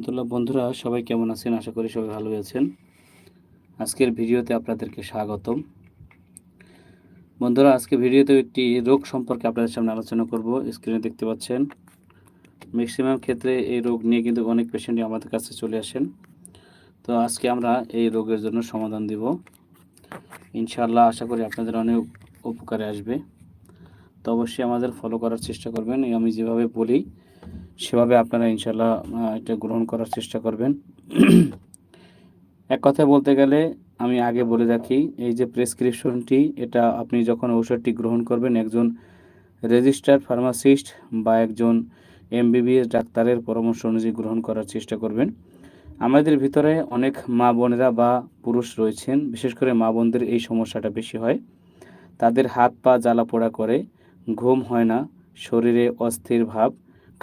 আলহামদুলিল্লাহ, বন্ধুরা সবাই কেমন আছেন? আশা করি সবাই ভালো আছেন। আজকের ভিডিওতে আপনাদেরকে স্বাগতম। বন্ধুরা, আজকে ভিডিওতে একটি রোগ সম্পর্কে আপনাদের সামনে আলোচনা করব। স্ক্রিনে দেখতে পাচ্ছেন ম্যাক্সিমাম ক্ষেত্রে এই রোগ নিয়ে কিন্তু অনেক পেশেন্টই আমাদের কাছে চলে আসেন। তো আজকে আমরা এই রোগের জন্য সমাধান দিব। ইনশাআল্লাহ, আশা করি আপনাদের অনেক উপকারে আসবে। তো অবশ্যই আমাদের ফলো করার চেষ্টা করবেন। আমি যেভাবে বলি সেভাবে আপনারা ইনশাল্লাহ এটা গ্রহণ করার চেষ্টা করবেন। এক কথায় বলতে গেলে, আমি আগে বলে রাখি, এই যে প্রেসক্রিপশনটি, এটা আপনি যখন ঔষধটি গ্রহণ করবেন, একজন রেজিস্টার্ড ফার্মাসিস্ট বা একজন এমবিবিএস ডাক্তারের পরামর্শ অনুযায়ী গ্রহণ করার চেষ্টা করবেন। আমাদের ভিতরে অনেক মা বোনেরা বা পুরুষ রয়েছেন, বিশেষ করে মা বোনদের এই সমস্যাটা বেশি হয়। তাদের হাত পা জ্বালা পোড়া করে, ঘুম হয় না, শরীরে অস্থির ভাব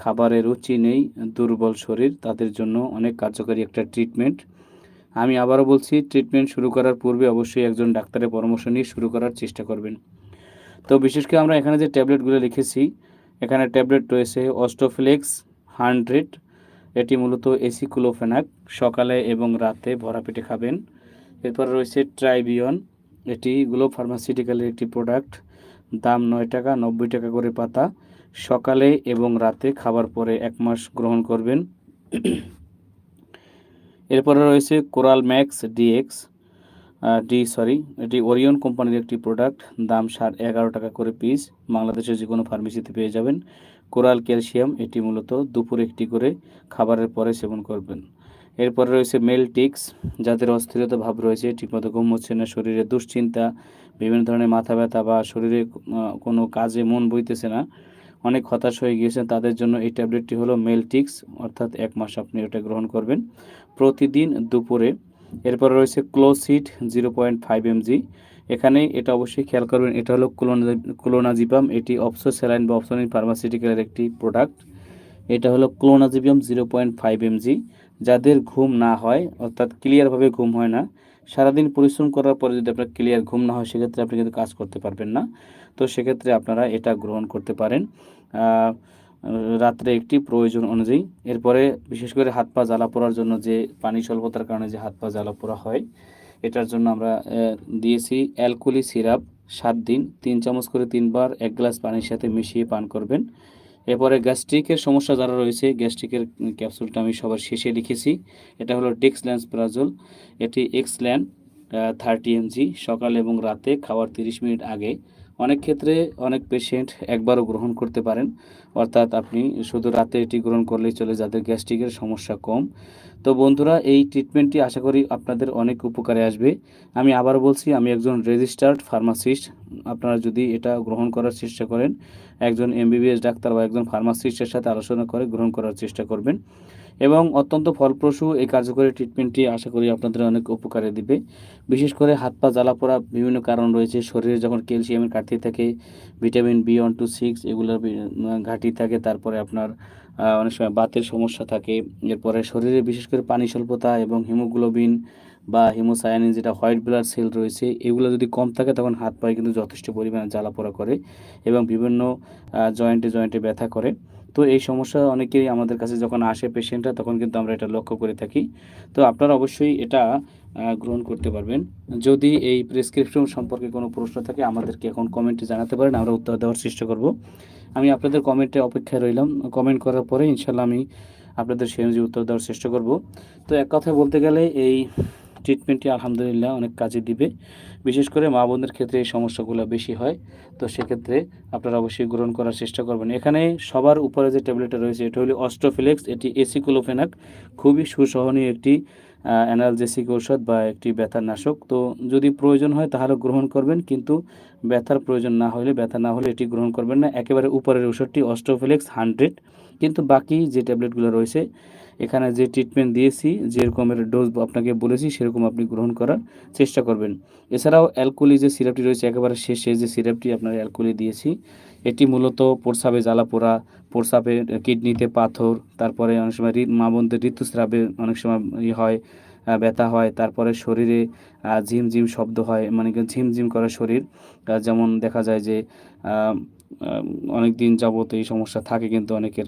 খাবারের রুচি নেই, দুর্বল শরীর, তাদের জন্য অনেক কার্যকরী একটা ট্রিটমেন্ট আমি আবারও বলছি ট্রিটমেন্ট শুরু করার পূর্বে অবশ্যই একজন ডাক্তারের পরামর্শ নিয়ে শুরু করার চেষ্টা করবেন। তো বিশেষ করে আমরা এখানে যে ট্যাবলেটগুলো লিখেছি, এখানে ট্যাবলেট রয়েছে অস্টোফ্লেক্স হান্ড্রেড, এটি মূলত এসিকুলোফেনাক, সকালে এবং রাতে ভরা পেটে খাবেন। এরপর রয়েছে ট্রাইবিয়ন, এটি গ্লোব ফার্মাসিউটিক্যালের একটি প্রোডাক্ট দাম নয় টাকা, নব্বই টাকা করে পাতা। সকালে এবং রাতে খাবার পরে এক মাস গ্রহণ করবেন। এরপরে রয়েছে Coral Max DX D, sorry, এটি ওরিয়ন কোম্পানির একটি প্রোডাক্ট। দাম সার এগারো টাকা করে পিস। বাংলাদেশের যে কোনো ফার্মেসিতে পেয়ে যাবেন। কোরাল ক্যালসিয়াম, এটি মূলত দুপুর একটি করে খাবারের পরে সেবন করবেন। এরপরে রয়েছে মেলটিক্স, যাদের অস্থিরতা ভাব রয়েছে, ঠিকমতো ঘুম হচ্ছে না, শরীরে দুশ্চিন্তা, বিভিন্ন ধরনের মাথা ব্যথা বা শরীরে কোনো কাজে মন বইতেছে না। অনেক হতাশ হয়ে গিয়েছেন। তাদের জন্য এই ট্যাবলেটটি হলো মেলটিক্স, অর্থাৎ এক মাস আপনি ওটা গ্রহণ করবেন প্রতিদিন দুপুরে। এরপর রয়েছে ক্লোসিড জিরো পয়েন্ট ফাইভ এমজি। এখানে এটা অবশ্যই খেয়াল করবেন, এটা হলো ক্লোনা ক্লোনাজিপাম। এটি অপসো স্যালাইন বা অপসোনিন ফার্মাসিউটিক্যালের একটি প্রোডাক্ট। এটা হলো clonazepam zero point five mg. যাদের ঘুম না হয়, অর্থাৎ ক্লিয়ারভাবে ঘুম হয় না, সারাদিন পরিশ্রম করার পরে যদি আপনার ক্লিয়ার ঘুম না হয়, সেক্ষেত্রে আপনি কিন্তু কাজ করতে পারবেন না। তো সেক্ষেত্রে আপনারা এটা গ্রহণ করতে পারেন। রাত্রে একটি প্রয়োজন অনুযায়ী। এরপরে বিশেষ করে হাত পা জ্বালা পোড়ার জন্য যে পানি স্বল্পতার কারণে যে হাত পা জ্বালা পোড়া হয়, এটার জন্য আমরা দিয়েছি অ্যালকোলি সিরাপ সাত দিন, তিন চামচ করে তিনবার এক গ্লাস পানির সাথে মিশিয়ে পান করবেন। এরপরে গ্যাস্ট্রিকের সমস্যা যারা রয়েছে, গ্যাস্ট্রিকের ক্যাপসুলটা আমি সবার শেষে লিখেছি। এটা হলো ডিক্স ল্যান্স প্রাজল এটি এক্স থার্টি এমজি সকাল এবং রাতে খাওয়ার তিরিশ মিনিট আগে। অনেক ক্ষেত্রে অনেক পেশেন্ট একবারও গ্রহণ করতে পারেন। অর্থাৎ আপনি শুধু রাতে এটি গ্রহণ করলেই চলে, যাদের গ্যাস্ট্রিকের সমস্যা কম। তো বন্ধুরা, এই ট্রিটমেন্টটি আশা করি আপনাদের অনেক উপকারে আসবে। আমি আবার বলছি, আমি একজন রেজিস্টার্ড ফার্মাসিস্ট আপনারা যদি এটা গ্রহণ করার চেষ্টা করেন, একজন এমবিবিএস ডাক্তার বা একজন ফার্মাসিস্টের সাথে আলোচনা করে গ্রহণ করার চেষ্টা করবেন। এবং অত্যন্ত ফলপ্রসূ এই কার্যকরী ট্রিটমেন্টটি আশা করি আপনাদের অনেক উপকারে দিবে। বিশেষ করে হাত পা জ্বালা পোড়া বিভিন্ন কারণ রয়েছে। শরীরে যখন ক্যালসিয়ামের ঘাটতি থাকে vitamin B one two six এগুলোর ঘাটতি থাকে, তারপরে আপনার অনেক সময় বাতের সমস্যা থাকে। এরপরে শরীরে বিশেষ করে পানি স্বল্পতা এবং হিমোগ্লোবিন বা হিমোসায়ানিন যেটা হোয়াইট ব্লাড সেল রয়েছে, এগুলো যদি কম থাকে তখন হাত পায়ে কিন্তু যথেষ্ট পরিমাণে জ্বালা পোড়া করে এবং বিভিন্ন জয়েন্টে জয়েন্টে ব্যথা করে। তো এই সমস্যা অনেকেই আমাদের কাছে যখন আসে পেশেন্টরা তখন কিন্তু আমরা এটা লক্ষ্য করে থাকি। তো আপনারা অবশ্যই এটা গ্রহণ করতে পারবেন। যদি এই প্রেসক্রিপশন সম্পর্কে কোনো প্রশ্ন থাকে, আমাদেরকে এখন কমেন্টে জানাতে পারেন, আমরা উত্তর দেওয়ার চেষ্টা করব। আমি আপনাদের কমেন্টে অপেক্ষায় রইলাম। কমেন্ট করার পরে ইনশাল্লাহ আমি আপনাদের সেই অনুযায়ী উত্তর দেওয়ার চেষ্টা করব। তো এক কথায় বলতে গেলে এই ট্রিটমেন্টটি আলহামদুলিল্লাহ অনেক কাজে দিবে। বিশেষ করে মা বোনদের ক্ষেত্রে এই সমস্যাগুলো বেশি হয়, তো সেক্ষেত্রে আপনারা অবশ্যই গ্রহণ করার চেষ্টা করবেন। এখানে সবার উপরে যে ট্যাবলেটটা রয়েছে, এটা হলো অস্ট্রোফিলেক্স এটি এসিকুলোফেনাক খুবই সুসহনীয় একটি অ্যানালজেসিক ঔষধ বা একটি ব্যথার নাশক তো যদি প্রয়োজন হয় তাহলে গ্রহণ করবেন, কিন্তু ব্যথার প্রয়োজন না হলে, ব্যথা না হলে এটি গ্রহণ করবেন না। একেবারে উপরের ওষুধটি অস্ট্রোফিলেক্স হান্ড্রেড কিন্তু বাকি যে ট্যাবলেটগুলো রয়েছে, এখানে যে ট্রিটমেন্ট দিয়েছি, যেরকমের ডোজ আপনাকে বলেছি, সেরকম আপনি গ্রহণ করার চেষ্টা করবেন। এছাড়াও অ্যালকোলি যে সিরাপটি রয়েছে, একেবারে শেষে যে সিরাপটি আপনার অ্যালকোলি দিয়েছি, এটি মূলত প্রস্রাবে জ্বালা পোড়া, প্রস্রাবে কিডনিতে পাথর, তারপরে অনেক সময় মা বোনদের ঋতুস্রাবে অনেক সময় ই হয় ব্যথা হয়, তারপরে শরীরে ঝিমঝিম শব্দ হয় মানে ঝিমঝিম করে শরীর। যেমন দেখা যায় যে অনেক দিন যাবত এই সমস্যা থাকে কিন্তু অনেকের।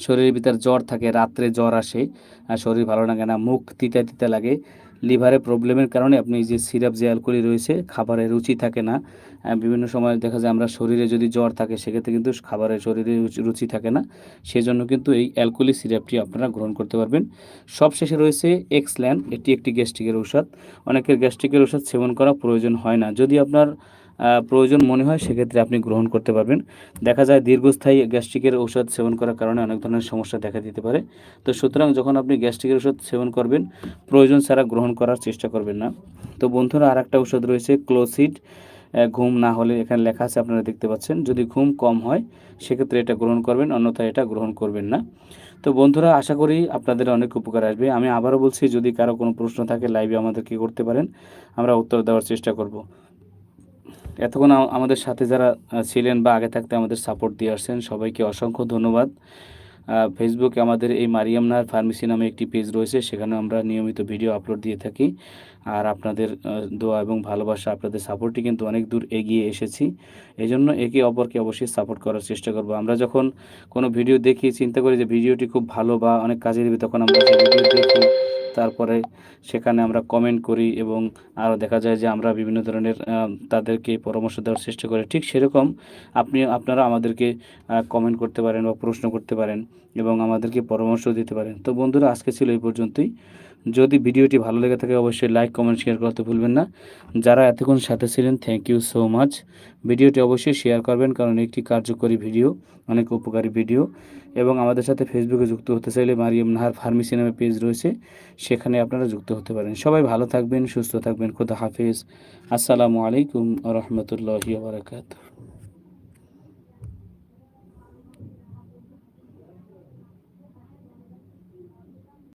শরীরের ভিতর জ্বর থাকে, রাত্রে জ্বর আসে, আর শরীর ভালো লাগে না, মুখ তিতা তিতা লাগে। লিভারে প্রবলেমের কারণে আপনি যে সিরাপ, যে অ্যালকোহলি রয়েছে, খাবারে রুচি থাকে না। বিভিন্ন সময় দেখা যায় আমরা শরীরে যদি জ্বর থাকে, সেক্ষেত্রে কিন্তু খাবারের শরীরে রুচি- থাকে না। সেজন্য কিন্তু এই অ্যালকোহলি সিরাপটি আপনারা গ্রহণ করতে পারবেন। সবশেষে রয়েছে এক্সল্যান্ড এটি একটি গ্যাস্ট্রিকের ঔষধ। অনেকের গ্যাস্ট্রিকের ঔষধ সেবন করা প্রয়োজন হয় না। যদি আপনার প্রয়োজন মনে হয়, সেক্ষেত্রে আপনি গ্রহণ করতে পারবেন। দেখা যায়, দীর্ঘস্থায়ী গ্যাস্ট্রিকের ঔষধ সেবন করার কারণে অনেক ধরনের সমস্যা দেখা দিতে পারে। তো সুতরাং যখন আপনি গ্যাস্ট্রিকের ওষুধ সেবন করবেন, প্রয়োজন ছাড়া গ্রহণ করার চেষ্টা করবেন না। তো বন্ধুরা আর একটা ওষুধ রয়েছে, ক্লোসিড। ঘুম না হলে এখানে লেখা আছে, আপনারা দেখতে পাচ্ছেন। যদি ঘুম কম হয়, সেক্ষেত্রে এটা গ্রহণ করবেন, অন্যথায় এটা গ্রহণ করবেন না। তো বন্ধুরা, আশা করি আপনাদের অনেক উপকার আসবে। আমি আবারও বলছি, যদি কারও কোনো প্রশ্ন থাকে, লাইভে আমাদের আমাদেরকে করতে পারেন। আমরা উত্তর দেওয়ার চেষ্টা করব। এতক্ষণ আমাদের সাথে যারা ছিলেন বা আগে থাকতে আমাদের সাপোর্ট দিয়ে আসছেন, সবাইকে অসংখ্য ধন্যবাদ। ফেসবুকে আমাদের এই মারিয়াম নাহার ফার্মেসি নামে একটি পেজ রয়েছে, সেখানে আমরা নিয়মিত ভিডিও আপলোড দিয়ে থাকি। আর আপনাদের দোয়া এবং ভালোবাসা, আপনাদের সাপোর্টটি কিন্তু অনেক দূর এগিয়ে এসেছি। এই জন্য একে অপরকে অবশ্যই সাপোর্ট করার চেষ্টা করব। আমরা যখন কোনো ভিডিও দেখি, চিন্তা করি যে ভিডিওটি খুব ভালো বা অনেক কাজে দেবে, তখন আমরা ভিডিও দেখি। তারপরে সেখানে আমরা কমেন্ট করি এবং আরও দেখা যায় যে আমরা বিভিন্ন ধরনের তাদেরকে পরামর্শ দেওয়ার চেষ্টা করি। ঠিক সেরকম আপনি, আপনারা আমাদেরকে কমেন্ট করতে পারেন বা প্রশ্ন করতে পারেন এবং আমাদেরকে পরামর্শ দিতে পারেন। তো বন্ধুরা, আজকে ছিল এই পর্যন্তই। যদি ভিডিওটি ভালো লেগে থাকে, অবশ্যই লাইক কমেন্ট শেয়ার করতে ভুলবেন না। যারা এতক্ষণ সাথে ছিলেন থ্যাংক ইউ সো মাচ ভিডিওটি অবশ্যই শেয়ার করবেন, কারণ একটি কার্যকরী ভিডিও, অনেক উপকারী ভিডিও। এবং আমাদের সাথে ফেসবুকে যুক্ত হতে চাইলে মারিয়াম নাহার ফার্মেসি নামে পেজ রয়েছে, সেখানে আপনারা যুক্ত হতে পারেন। সবাই ভালো থাকবেন, সুস্থ থাকবেন। খুদা হাফিজ। আসসালামু আলাইকুম রহমতুল্লাহি বারকাত